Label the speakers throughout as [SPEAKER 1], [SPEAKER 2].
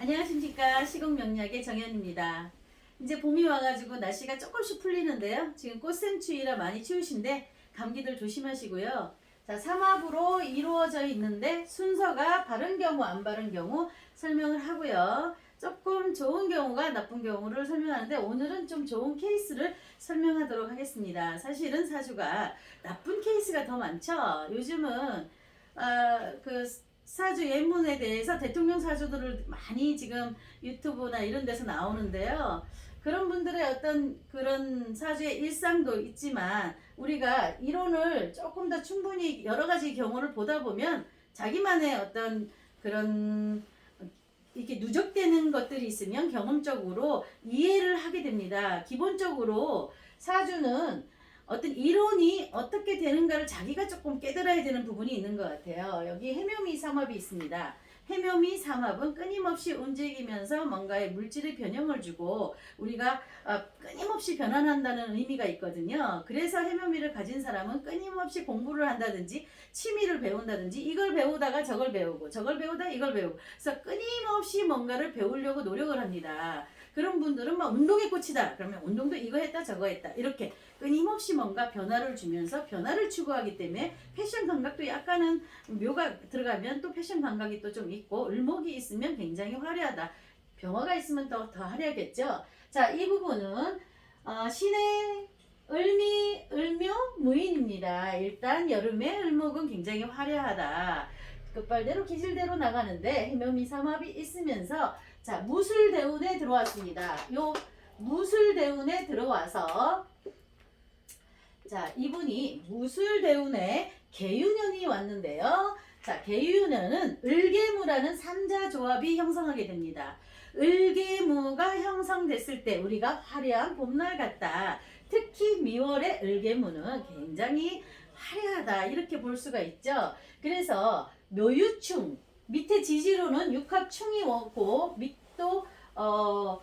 [SPEAKER 1] 안녕하십니까 시공명약의 정현입니다. 이제 봄이 와가지고 날씨가 조금씩 풀리는데요. 지금 꽃샘추위라 많이 추우신데 감기들 조심하시고요. 자 삼합으로 이루어져 있는데 순서가 바른 경우 안 바른 경우 설명을 하고요. 조금 좋은 경우가 나쁜 경우를 설명하는데 오늘은 좀 좋은 케이스를 설명하도록 하겠습니다. 사실은 사주가 나쁜 케이스가 더 많죠. 요즘은 아, 그 사주 예문에 대해서 대통령 사주들을 많이 지금 유튜브나 이런 데서 나오는데요. 그런 분들의 어떤 그런 사주의 일상도 있지만 우리가 이론을 조금 더 충분히 여러 가지 경우를 보다 보면 자기만의 어떤 그런 이렇게 누적되는 것들이 있으면 경험적으로 이해를 하게 됩니다. 기본적으로 사주는 어떤 이론이 어떻게 되는가를 자기가 조금 깨달아야 되는 부분이 있는 것 같아요. 여기 해묘미 삼합이 있습니다. 해묘미 삼합은 끊임없이 움직이면서 뭔가의 물질의 변형을 주고 우리가 어, 끊임없이 변환한다는 의미가 있거든요. 그래서 해묘미를 가진 사람은 끊임없이 공부를 한다든지 취미를 배운다든지 이걸 배우다가 저걸 배우고 저걸 배우다 이걸 배우고 그래서 끊임없이 뭔가를 배우려고 노력을 합니다. 그런 분들은 막 운동에 꽂히다 그러면 운동도 이거 했다 저거 했다 이렇게 끊임없이 뭔가 변화를 주면서 변화를 추구하기 때문에 패션 감각도 약간은 묘가 들어가면 또 패션 감각이 또 좀 있고 을목이 있으면 굉장히 화려하다. 병화가 있으면 더, 더 화려하겠죠. 자, 이 부분은 어, 신의 을미, 을묘, 무인입니다. 일단 여름에 을목은 굉장히 화려하다. 끝발대로 기질대로 나가는데 해묘미 삼합이 있으면서 자 무술대운에 들어왔습니다. 요 무술대운에 들어와서 자 이분이 무술대운에 개유년이 왔는데요. 자 개유년은 을개무라는 삼자 조합이 형성하게 됩니다. 을개무가 형성됐을 때 우리가 화려한 봄날 같다. 특히 미월의 을개무는 굉장히 화려하다 이렇게 볼 수가 있죠. 그래서 묘유충 밑에 지지로는 육합충이 오고 밑도 어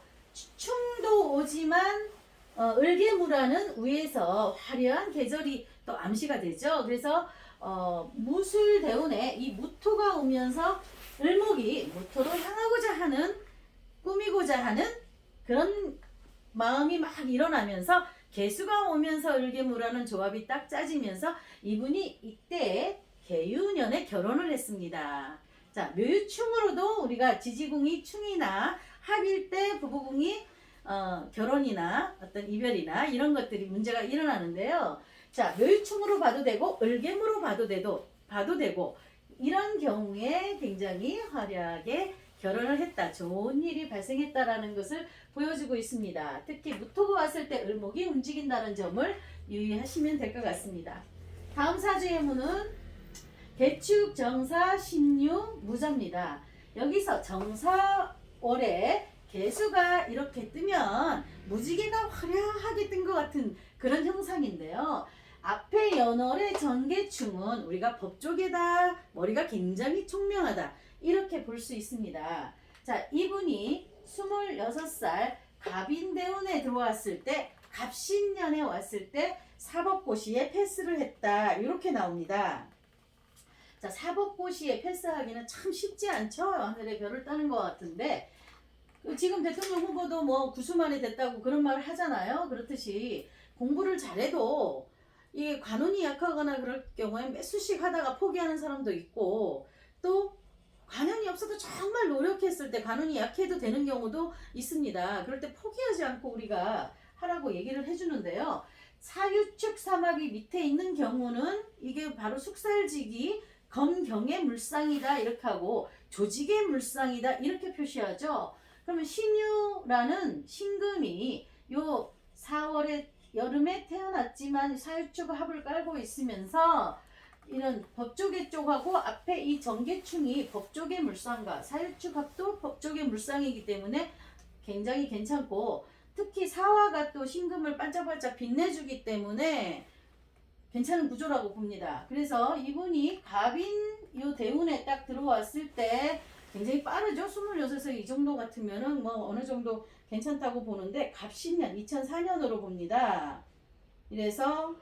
[SPEAKER 1] 충도 오지만 어, 을개무라는 위에서 화려한 계절이 또 암시가 되죠. 그래서 어, 무술대운에 이 무토가 오면서 을목이 무토로 향하고자 하는 꾸미고자 하는 그런 마음이 막 일어나면서 개수가 오면서 을개무라는 조합이 딱 짜지면서 이분이 이때 개유년에 결혼을 했습니다. 자, 묘유충으로도 우리가 지지궁이 충이나 합일 때 부부궁이 어, 결혼이나 어떤 이별이나 이런 것들이 문제가 일어나는데요. 자, 묘유충으로 봐도 되고 을개무로 봐도 되도 봐도 되고 이런 경우에 굉장히 화려하게 결혼을 했다. 좋은 일이 발생했다라는 것을 보여주고 있습니다. 특히 무토가 왔을 때 을목이 움직인다는 점을 유의하시면 될 것 같습니다. 다음 사주의 문은 개축, 정사, 신유, 무자입니다. 여기서 정사 월에 개수가 이렇게 뜨면 무지개가 화려하게 뜬 것 같은 그런 형상인데요. 앞에 연월의 전개충은 우리가 법조계다, 머리가 굉장히 총명하다 이렇게 볼 수 있습니다. 자, 이분이 26살 갑인대운에 들어왔을 때 갑신년에 왔을 때 사법고시에 패스를 했다 이렇게 나옵니다. 자, 사법고시에 패스하기는 참 쉽지 않죠. 하늘의 별을 따는 것 같은데 그 지금 대통령 후보도 뭐 구수만이 됐다고 그런 말을 하잖아요. 그렇듯이 공부를 잘해도 이게 관운이 약하거나 그럴 경우에 몇 수씩 하다가 포기하는 사람도 있고 또 관운이 없어도 정말 노력했을 때 관운이 약해도 되는 경우도 있습니다. 그럴 때 포기하지 않고 우리가 하라고 얘기를 해주는데요. 사유축 사막이 밑에 있는 경우는 이게 바로 숙살지기 검경의 물상이다 이렇게 하고 조직의 물상이다 이렇게 표시하죠. 그러면 신유라는 신금이 요 4월에 여름에 태어났지만 사유축 합을 깔고 있으면서 이런 법조계 쪽하고 앞에 이 정계충이 법조계 물상과 사유축 합도 법조계 물상이기 때문에 굉장히 괜찮고 특히 사화가 또 신금을 반짝반짝 빛내주기 때문에 괜찮은 구조라고 봅니다. 그래서 이분이 갑인 요 대운에 딱 들어왔을 때 굉장히 빠르죠. 26에서 이 정도 같으면은 뭐 어느 정도 괜찮다고 보는데 갑신년 2004년으로 봅니다. 이래서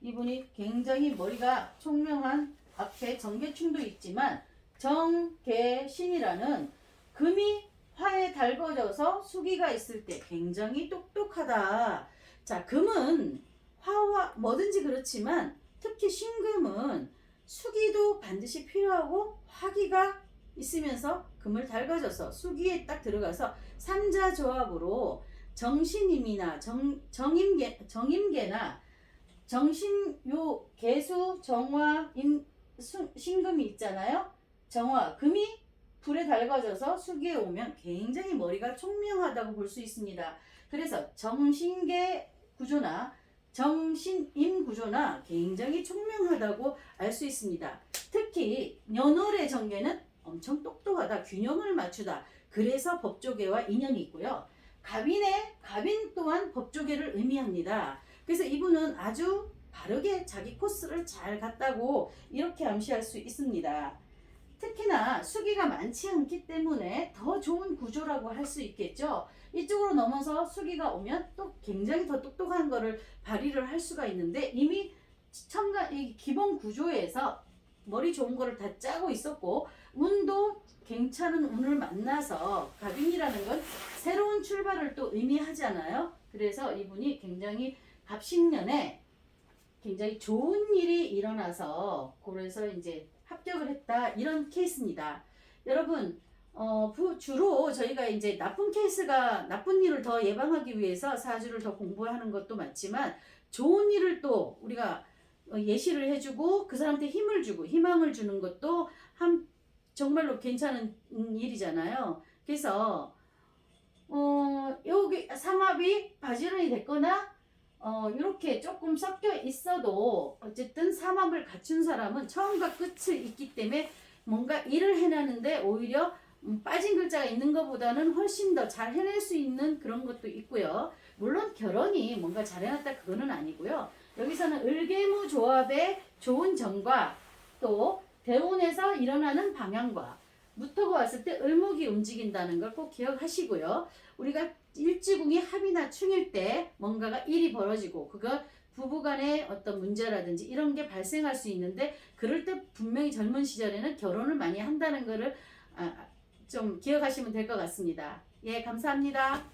[SPEAKER 1] 이분이 굉장히 머리가 총명한 앞에 정계충도 있지만 정계신이라는 금이 달궈져서 수기가 있을 때 굉장히 똑똑하다. 자, 금은 화와 뭐든지 그렇지만 특히 신금은 수기도 반드시 필요하고 화기가 있으면서 금을 달궈져서 수기에 딱 들어가서 삼자 조합으로 정신임이나 정, 정임계, 정임계나 정신 요 개수 정화 임 수, 신금이 있잖아요. 정화 금이 불에 달궈져서 수기에 오면 굉장히 머리가 총명하다고 볼 수 있습니다. 그래서 정신계 구조나 정신임 구조나 굉장히 총명하다고 알 수 있습니다. 특히 연월의 정계는 엄청 똑똑하다, 균형을 맞추다. 그래서 법조계와 인연이 있고요. 갑인의 갑인 또한 법조계를 의미합니다. 그래서 이분은 아주 바르게 자기 코스를 잘 갔다고 이렇게 암시할 수 있습니다. 특히나 수기가 많지 않기 때문에 더 좋은 구조라고 할 수 있겠죠. 이쪽으로 넘어서 수기가 오면 또 굉장히 더 똑똑한 거를 발휘를 할 수가 있는데 이미 첨가 이 기본 구조에서 머리 좋은 거를 다 짜고 있었고 운도 괜찮은 운을 만나서 갑인이라는 건 새로운 출발을 또 의미하잖아요. 그래서 이분이 굉장히 갑신년에 굉장히 좋은 일이 일어나서 그래서 이제 합격을 했다 이런 케이스입니다. 여러분 어, 부- 주로 저희가 이제 나쁜 케이스가 나쁜 일을 더 예방하기 위해서 사주를 더 공부하는 것도 많지만 좋은 일을 또 우리가 어, 예시를 해주고 그 사람한테 힘을 주고 희망을 주는 것도 한 정말로 괜찮은 음, 일이잖아요. 그래서 어 여기 삼합이 바지런이 됐거나 어 이렇게 조금 섞여 있어도 어쨌든 삼합을 갖춘 사람은 처음과 끝이 있기 때문에 뭔가 일을 해내는데 오히려 음, 빠진 글자가 있는 것보다는 훨씬 더 잘 해낼 수 있는 그런 것도 있고요. 물론 결혼이 뭔가 잘 해놨다 그거는 아니고요. 여기서는 을개무 조합의 좋은 정과 또 대운에서 일어나는 방향과 무토가 왔을 때 을목이 움직인다는 걸 꼭 기억하시고요. 우리가 일지궁이 합이나 충일 때 뭔가가 일이 벌어지고 그거 부부간의 어떤 문제라든지 이런 게 발생할 수 있는데 그럴 때 분명히 젊은 시절에는 결혼을 많이 한다는 거를 아, 좀 기억하시면 될 것 같습니다. 예, 감사합니다.